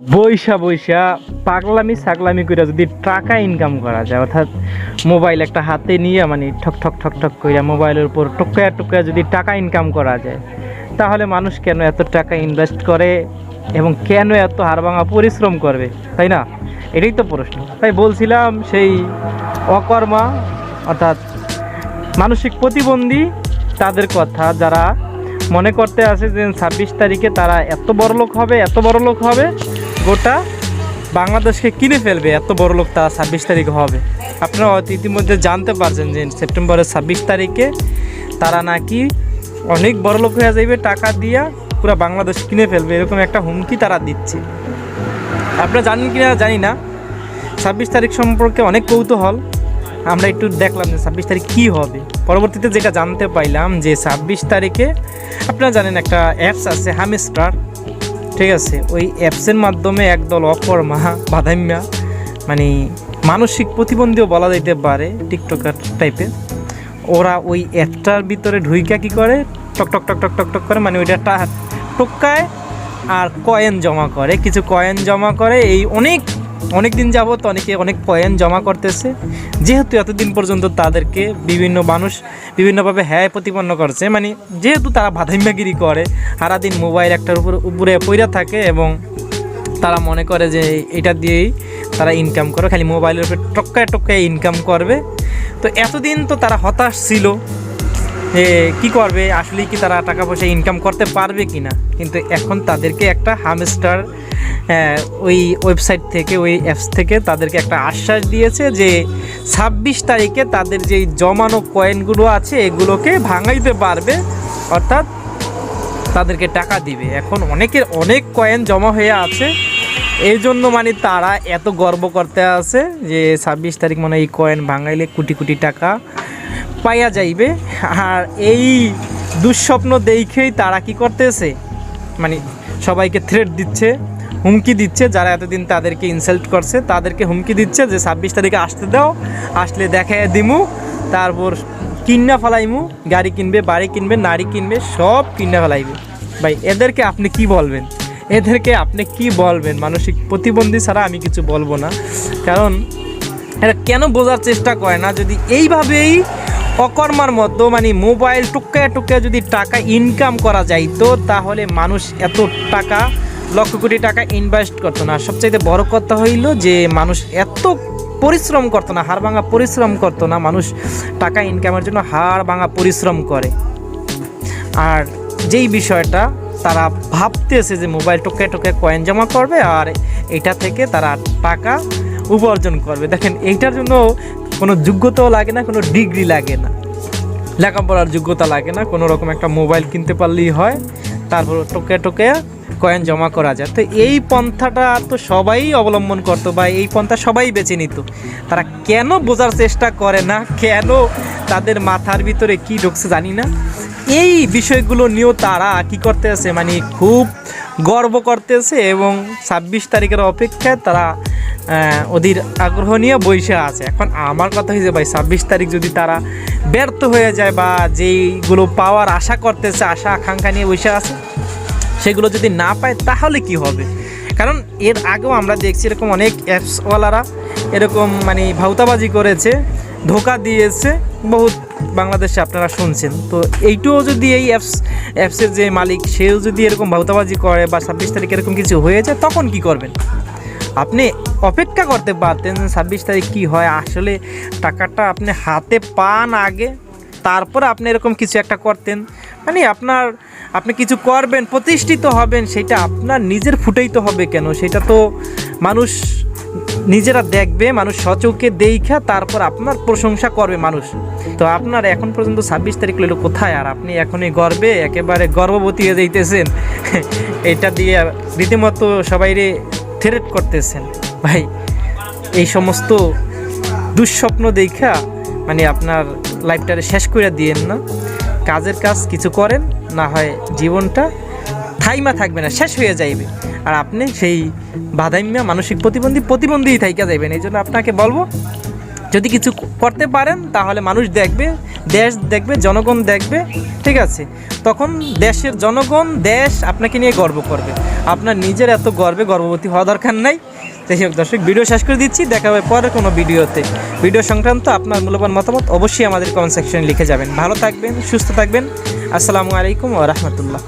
বৈশা বৈশা, পাগলামি ছাগলামি করে যদি টাকা ইনকাম করা যায়, অর্থাৎ মোবাইল একটা হাতে নিয়ে মানে ঠক ঠক ঠক ঠক করে মোবাইলের উপর টুকরা টুকরা যদি টাকা ইনকাম করা যায়, তাহলে মানুষ কেন এত টাকা ইনভেস্ট করে এবং কেন এত হাড়ভাঙা পরিশ্রম করবে, তাই না? এটাই তো প্রশ্ন। তাই বলছিলাম সেই অকর্মা, অর্থাৎ মানসিক প্রতিবন্ধী, তাদের কথা যারা মনে করতে আছে যে ছাব্বিশ তারিখে তারা এত বড় লোক হবে, এত বড় লোক হবে গোটা বাংলাদেশকে কিনে ফেলবে, এত বড় লোক তারা ছাব্বিশ তারিখে হবে। আপনারা ইতিমধ্যে জানতে পারছেন যে সেপ্টেম্বরের ছাব্বিশ তারিখে তারা নাকি অনেক বড় লোক হয়ে যাবে টাকা দিয়া পুরো বাংলাদেশ কিনে ফেলবে, এরকম একটা হুমকি তারা দিচ্ছে। আপনারা জানেন কি না জানি না, ছাব্বিশ তারিখ সম্পর্কে অনেক কৌতূহল। আমরা একটু দেখলাম যে ছাব্বিশ তারিখ কী হবে। পরবর্তীতে যেটা জানতে পাইলাম যে ছাব্বিশ তারিখে, আপনারা জানেন একটা অ্যাপস আছে হামিস্টার ঠিক আছে, ওই অ্যাপসের মাধ্যমে একদল অকর্মা, বাদাম্যা মানে মানসিক প্রতিবন্ধীও বলা যেতে পারে টিকটকার টাইপের ওরা ওই অ্যাপটার ভিতরে ঢুইকা কি করে? টক টক টক টক টক টক করে মানে ওইটা টোকায় আর কয়েন জমা করে। কিছু কয়েন জমা করে, এই অনেক অনেক দিন যাবত অনেকে অনেক কয়েন জমা করতেছে। যেহেতু এতদিন পর্যন্ত তাদেরকে বিভিন্ন মানুষ বিভিন্নভাবে হ্যায় প্রতিপন্ন করছে মানে যেহেতু তারা বাধাইম্যাগিরি করে, সারাদিন মোবাইল একটার উপর উপরে পইরা থাকে এবং তারা মনে করে যে এটা দিয়েই তারা ইনকাম করে, খালি মোবাইলের উপরে টক্কায় টক্কায় ইনকাম করবে। তো এতদিন তো তারা হতাশ ছিল যে কি করবে আসলে কি তারা টাকা পয়সা ইনকাম করতে পারবে কি না কিন্তু এখন তাদেরকে একটা হামস্টার ওই ওয়েবসাইট থেকে, ওই অ্যাপস থেকে তাদেরকে একটা আশ্বাস দিয়েছে যে ছাব্বিশ তারিখে তাদের যেই জমানো কয়েনগুলো আছে, এগুলোকে ভাঙাইতে পারবে, অর্থাৎ তাদেরকে টাকা দিবে। এখন অনেকের অনেক কয়েন জমা হয়ে আছে। এই জন্য মানে তারা এত গর্ব করতে আছে যে ছাব্বিশ তারিখ মানে এই কয়েন ভাঙাইলে কোটি কোটি টাকা পাইয়া যাইবে। আর এই দুঃস্বপ্ন দেখেই তারা কি করতেছে? মানে সবাইকে থ্রেট দিচ্ছে। হুমকি দিচ্ছে, যারা এতদিন তাদেরকে ইনসাল্ট করছে, তাদেরকে হুমকি দিচ্ছে যে ছাব্বিশ তারিখে আসতে দাও, আসলে দেখাই দিমু, তারপর কিন্না ফেলাইমু, গাড়ি কিনবে, বাড়ি কিনবে, নারী কিনবে, সব কিন্না ফেলাইবে। ভাই, এদেরকে আপনি কি বলবেন? এদেরকে আপনি কি বলবেন? মানসিক প্রতিবন্ধী ছাড়া আমি কিছু বলব না। কারণ এরা কেন বোঝার চেষ্টা করে না? যদি এইভাবেই অকর্মার মতো মানে মোবাইল টুকায় টুকায় যদি টাকা ইনকাম করা যাইতো, তাহলে মানুষ এত টাকা লক্ষ কোটি টাকা ইনভেস্ট করতো না। সবচাইতে বড় কথা হইল যে মানুষ এত পরিশ্রম করতো না, হাড় ভাঙা পরিশ্রম করতো না, মানুষ টাকা ইনকামের জন্য হাড় ভাঙা পরিশ্রম করে। আর যেই বিষয়টা তারা ভাবতেছে যে মোবাইল টোকে টোকে কয়েন জমা করবে আর এটা থেকে তারা টাকা উপার্জন করবে। দেখেন, এইটার জন্য কোনো যোগ্যতাও লাগে না, কোনো ডিগ্রি লাগে না। লেখাপড়ার যোগ্যতা লাগে না, কোনো রকম একটা মোবাইল কিনতে পারলেই হয়। তারপর টোকে টোকে কয়েন জমা করা যায়। তো এই পন্থাটা তো সবাই অবলম্বন করতো বা এই পন্থা সবাই বেছে নিত। তারা কেন বোঝার চেষ্টা করে না? কেন তাদের মাথার ভিতরে কি ঢুকছে জানি না। এই বিষয়গুলো নিয়েও তারা কি করতেছে মানে খুব গর্ব করতেছে এবং ছাব্বিশ তারিখের অপেক্ষায় তারা ওদের আগ্রহ নিয়ে বসে আছে। এখন আমার কথা হয়েছে ভাই, ছাব্বিশ তারিখ যদি তারা ব্যর্থ হয়ে যায় বা যেইগুলো পাওয়ার আশা করতেছে, আশা আকাঙ্ক্ষা নিয়ে বসে আছে সেগুলো যদি না পায়, তাহলে কি হবে? কারণ এর আগেও আমরা দেখছি এরকম অনেক অ্যাপসওয়ালারা এরকম মানে ভাউতাবাজি করেছে, ধোকা দিয়েছে, বহুত বাংলাদেশে আপনারা শুনছেন। তো এইটাও যদি এই অ্যাপস, অ্যাপসের যে মালিক, সেও যদি এরকম ভাউতাবাজি করে বা ছাব্বিশ তারিখ এরকম কিছু হয়ে যায়, তখন কি করবেন? আপনি অপেক্ষা করতে পারতেন ছাব্বিশ তারিখ কী হয়, আসলে টাকাটা আপনি হাতে পান আগে তারপর আপনি এরকম কিছু একটা করতেন। মানে আপনার, আপনি কিছু করবেন, প্রতিষ্ঠিত হবেন, সেটা আপনার নিজের ফুটেই তো হবে কেন? সেটা তো মানুষ নিজেরা দেখবে, মানুষ সচৌকে দেখা, তারপর আপনার প্রশংসা করবে মানুষ। তো আপনার এখন পর্যন্ত ছাব্বিশ তারিখ লইলো কোথায়? আর আপনি এখনই গর্বে একেবারে গর্ভবতী হয়ে যাইতেছেন। এটা দিয়ে রীতিমতো সবাইরে থ্রেট করতেছেন। ভাই, এই সমস্ত দুঃস্বপ্ন দেখা মানে আপনার লাইফটারে শেষ করে দিয়েন না। কাজের কাজ কিছু করেন, না হয় জীবনটা থাইমা থাকবে না, শেষ হয়ে যাইবে। আর আপনি সেই বাধাইম্যা মানসিক প্রতিবন্ধী প্রতিবন্ধীই থাইকা যাইবেন। এই জন্য আপনাকে বলব, যদি কিছু করতে পারেন, তাহলে মানুষ দেখবে, দেশ দেখবে, জনগণ দেখবে, ঠিক আছে? তখন দেশের জনগণ, দেশ আপনাকে নিয়ে গর্ব করবে। আপনার নিজের এত গর্বে গর্ভবতী হওয়া দরকার নাই। যাই হোক দর্শক, ভিডিও শেষ করে দিচ্ছি, দেখা হবে পরের কোনো ভিডিওতে। ভিডিও সংক্রান্ত আপনার মূল্যবান মতামত অবশ্যই আমাদের কমেন্ট সেকশনে লিখে যাবেন। ভালো থাকবেন, সুস্থ থাকবেন। আসসালামু আলাইকুম ও রহমতুল্লাহ।